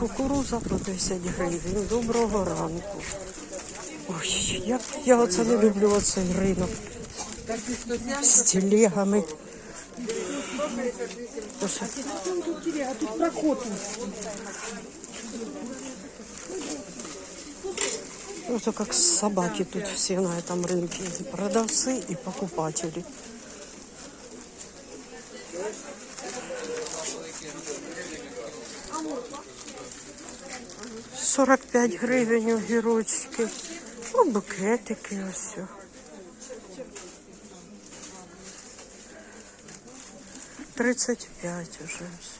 Кукуруза по 10 гривень. Доброго ранку. Ой, як я оце не люблю оцей ринок. З телегами. Ось. А тут проход. Просто как собаки тут все на этом рынке. И продавцы и покупатели. Амурка. 45 гривень огірочки. О, букетики ось. Тридцять п'ять уже. все.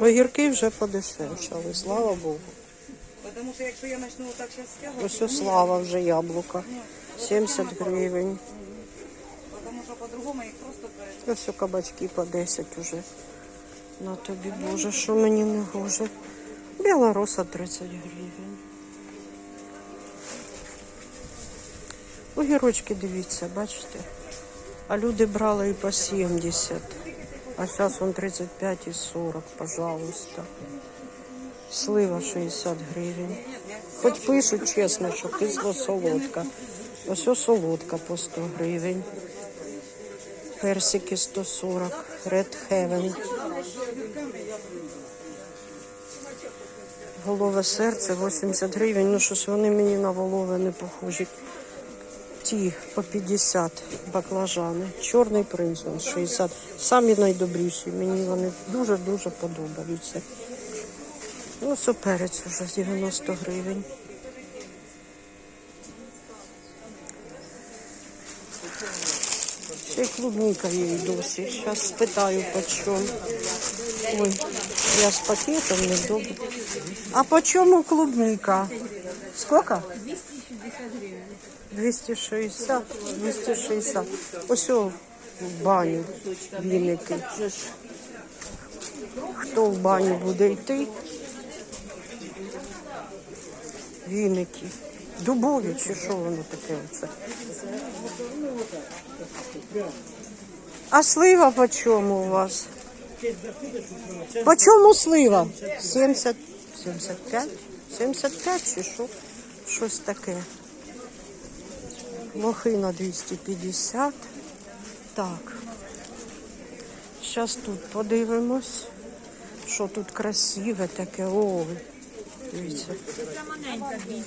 Огірки вже подешевшали, слава Богу. Потому что якщо я вот так сейчас стягивать, Ось у слава вже яблука. 70 гривень. потому что по-другому их просто перед- Ось у кабачки по 10 уже. На тобі, Боже, що мені не гоже. Білороса 30 гривень. Огірочки, дивіться, бачите? А люди брали і по 70. А зараз он 35 і 40, пожалуйста. Слива 60 гривень. Хоч пишуть чесно, що кисло солодка. Ось солодка по 100 гривень. Персики 140, Red Heaven. Голове серце 80 гривень. Ну щось вони мені на голови не похожі. Ті по 50 баклажани. Чорний принц он 60. Самі найдобріші. Мені вони дуже-дуже подобаються. Ну, ось перець уже 90 гривень. Ще й клубника є досі. Зараз спитаю по чому. Ой, я з пакетом не добре. А по чому клубника? Сколько? 260 260. Ось о, в баню віники. Хто в баню буде йти? Віники. Дубові чи що воно таке оце? А слива по чому у вас? По чому слива? 70, 75? 75 чи що? Щось таке. Лохина 250. Так. Зараз тут подивимось, що тут красиве таке. О, дивіться. Ця маленька 200,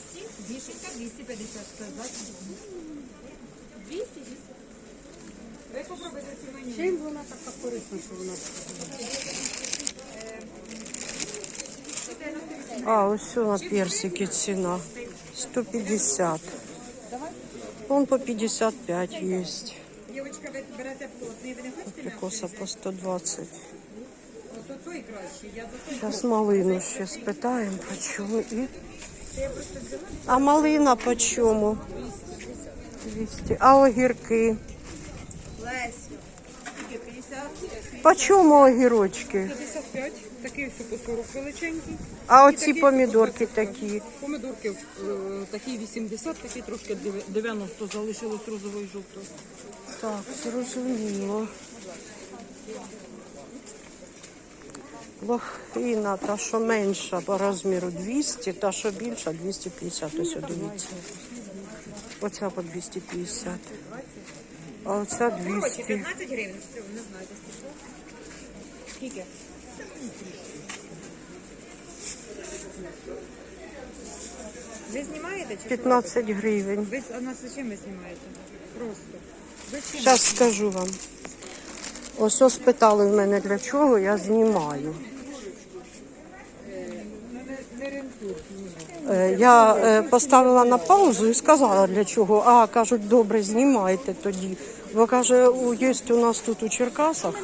більшенька 250, це 20 200, 200. Ви попробуйте ці мені. Чим вона така корисна, що вона А, ось на персики ціна. 150. Вон по 55 є. Дівчинка, ви берете плотний, ви не? Прикоса по 120. Ото той краще. Я Зараз малину ще спитаємо, по чому. І... А малина по чому? 200. А огірки? Лесю. Скільки? 50? По чому огірочки? 55. Такий по 40 величенький. А оці помідорки такі. Помидорки е, такі 80, такі трошки 90 залишилось розової жовтої. Так, зрозуміло. Лохина, та що менша по розміру 200, та що більша 250. Ось дивіться. Оця по 250. А оця 200. 15 гривень. Не знаєте. Скільки? Ви знімаєте чи 15 гривень. ви а нас чим ви знімаєте? Просто. Зараз скажу вам. Ось ось спитали в мене для чого я знімаю. Е, Я е, поставила на паузу і сказала для чого. А кажуть, добре, знімайте тоді. Бо каже, у- є у нас тут у Черкасах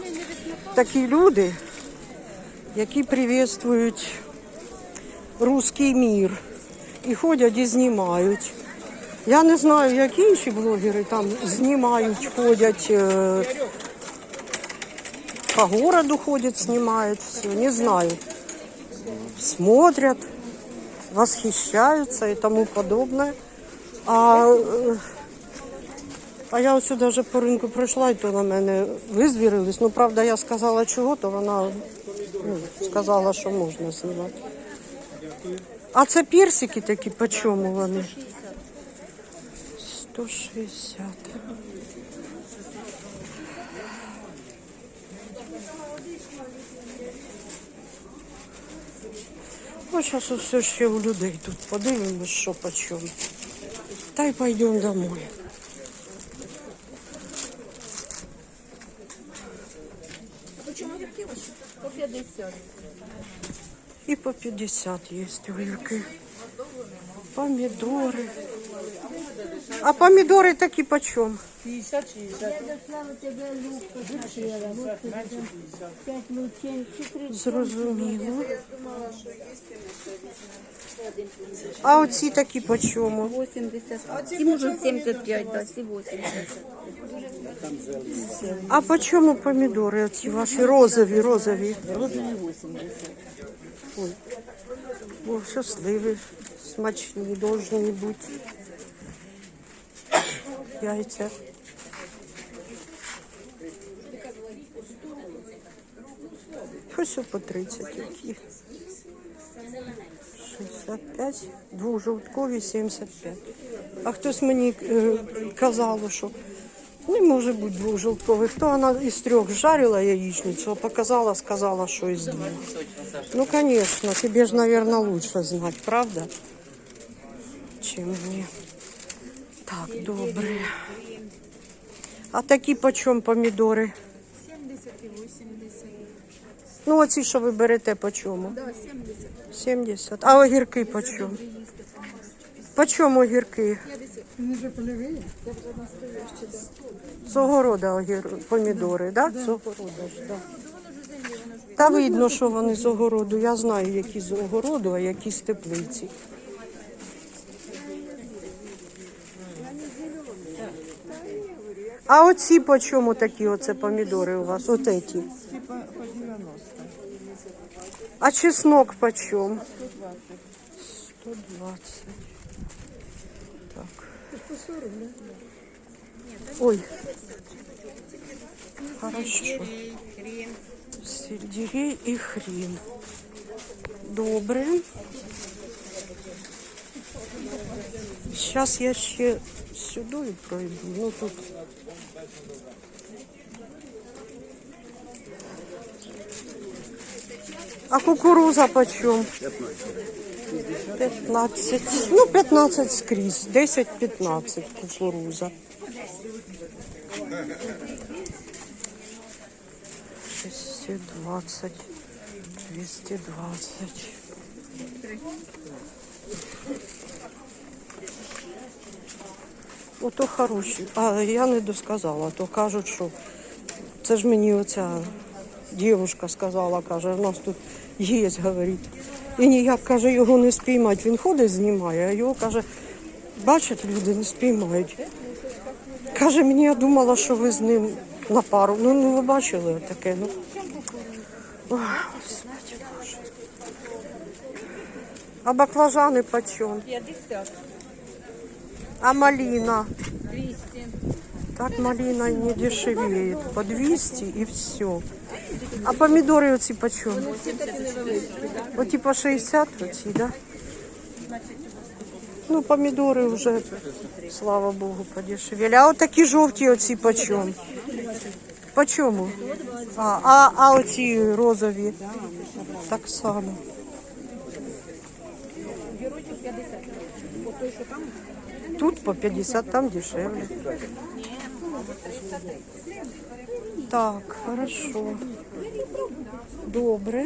такі люди, які привітствують русський мір і ходять і знімають. Я не знаю, як інші блогери там знімають, ходять, е, по городу ходять, знімають, все, не знаю. Смотрят, восхищаются и тому подобное. А, е, а я ось вже по ринку пройшла, і то на мене визвірились. Ну, правда, я сказала чого, то вона ну, сказала, що можна знімати. А це персики такі, по чому вони? 160. Ну, зараз все ще у людей тут подивимось, що по чому. Та й пойдемо домой. По 50. І по 50 є огірки. Помідори. А помідори такі по чому? 50-60. Слава тебе, Любка, хотела. Вот ты пять лучей, четыре. Зрозуміло. А оці такі по чому? 80. И может 75, да, и 80. А по чому помідори оці ваші розові, розові? Розові 80. Ой. О, щасливі, смачні, должні бути. Яйця. Ось по 30 які. 65, двохжовткові 75. А хтось мені е, казав, що не може бути двохжовткових. То вона із трьох жарила яєчницю, а показала, сказала, що із двох. Ну, конечно, тебе же, наверное, лучше знать, правда? Чем мне. Так, добре. А такі по чому помідори? 70 і 80. Ну, оці, що ви берете, по чому? 70. А огірки по чому? По чому огірки? Вони вже польові. З огорода огір... помідори, да? З огорода ж, да. Та видно, що вони з огороду. Я знаю, які з огороду, а які з теплиці. А оці по чому такі оце помідори у вас? От еті? Типа по 90. А чеснок по чому? 120. Ой. Хорошо. Сельдерей і хрін. Добре. Зараз я ще сюди пройду. Ну тут. А кукуруза почем? 15. Ну, 15 скрізь. 10-15 кукуруза. 220, 220. Ото хороші. А я не досказала, то кажуть, що це ж мені оця дівчинка сказала, каже, у нас тут є, говорить. І ніяк каже, його не спіймати. Він ходить, знімає, а його каже, бачать люди, не спіймають. Каже, мені я думала, що ви з ним на пару. Ну, ну ви бачили таке. Ну. Ой, Господи Боже. А баклажани почем? 50. А малина? 200. Так малина не дешевеет. По 200 и все. А помидоры оці почем? Оті по 60 оці, да? Ну, помідори вже, слава Богу, подешевели. А от такі жовті оці почем? По чому? А, а, а оці розові? Так само. Тут по 50, там дешевле. Так, хорошо. Добре.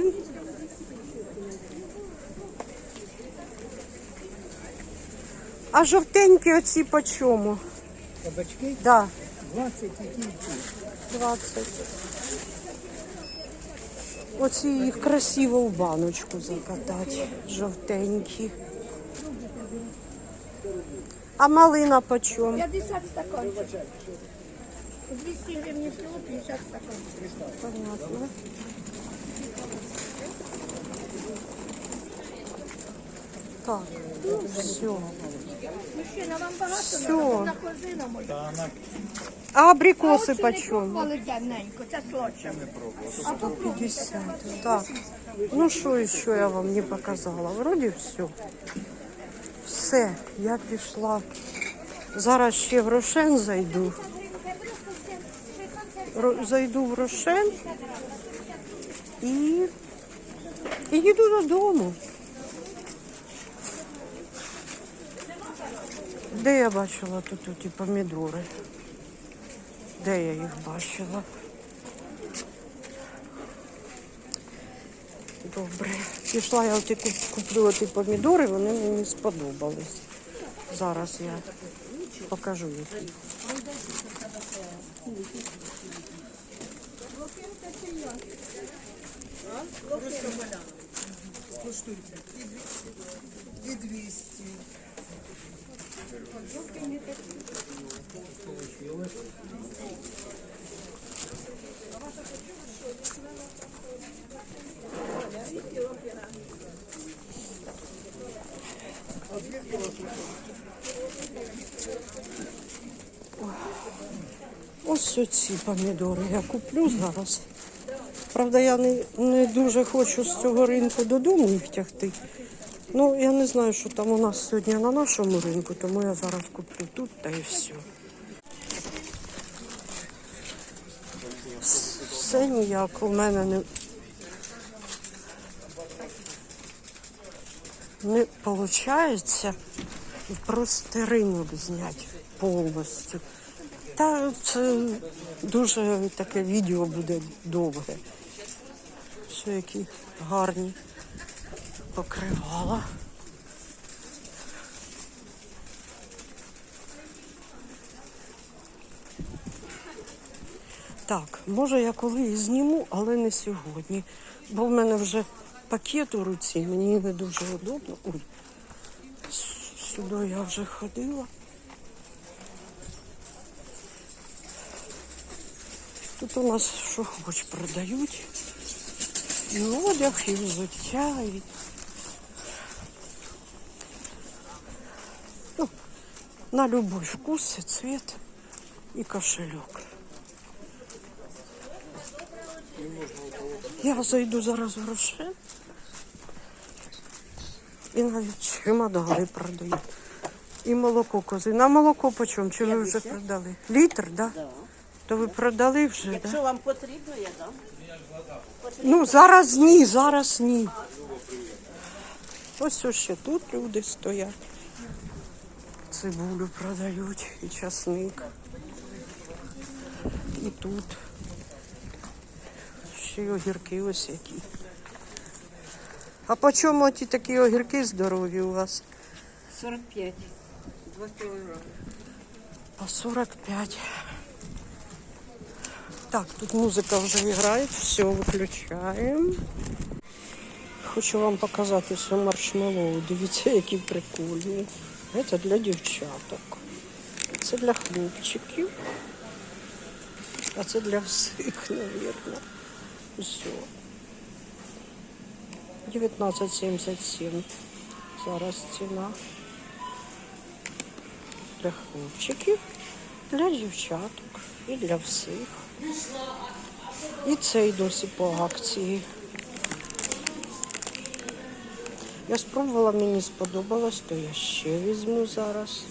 А жовтенькі оці по чому? Кабачки Да, 20 які 20. Оці їх красиво в баночку закатати. Жовтенькі. А малина по чому? 50 стаканчиків. 200 гривень кіло, 50 стаканчиків. Понятно. Так, ну все. Мужчина, вам багато Всё. надо, на корзина може. А абрикоси по чому? пробували давненько, це слоче. А попробуйте. 50. Так. Ну що ще я вам не показала? Вроді все. Все, я пішла. Зараз ще в Рошен зайду. Зайду в Рошен і, і їду додому. Де я бачила тут ті помідори? Де я їх бачила? Добре. Пішла я оті куп- куплю оті помідори, вони мені сподобались. Зараз я покажу Блокинка чи я? Просто маляна. Коштуйте. І 200. Ось оці помідори я куплю зараз. Правда, я не, не дуже хочу з цього ринку додому їх тягти. Ну, я не знаю, що там у нас сьогодні на нашому ринку, тому я зараз куплю тут та і все. Все ніяк у мене не, не виходить просто ринок зняти повністю. Та це дуже таке відео буде довге. Все які гарні покривала. Так, може я коли і зніму, але не сьогодні. Бо в мене вже пакет у руці, мені не дуже удобно. Ой, сюди я вже ходила. Тут у нас що хоч продають. І одяг, і взуття, і... Ну, на любой вкус і цвет, і кошелек. Я зайду зараз в Рошен. І навіть чемодани продають. І молоко кози. На молоко по чому? Чи ви вже продали? Літр, так? Да? То ви продали вже, так? Да? Якщо вам потрібно, я дам. Ну, зараз ні, зараз ні. Ось ось ще тут люди стоять. Цибулю продають і часник. І тут. Ще й огірки ось які. А по чому ті такі огірки здорові у вас? 45. 2 кілограми. По 45. Так, тут музика вже грає, все виключаємо. Хочу вам показати все маршмеллоу. Дивіться, які прикольні. Це для дівчаток. Це для хлопчиків. А це для всіх, мабуть. Все. 19,77. Зараз ціна. Для хлопчиків, для дівчаток і для всіх. І цей досі по акції. Я спробувала, мені сподобалось, то я ще візьму зараз.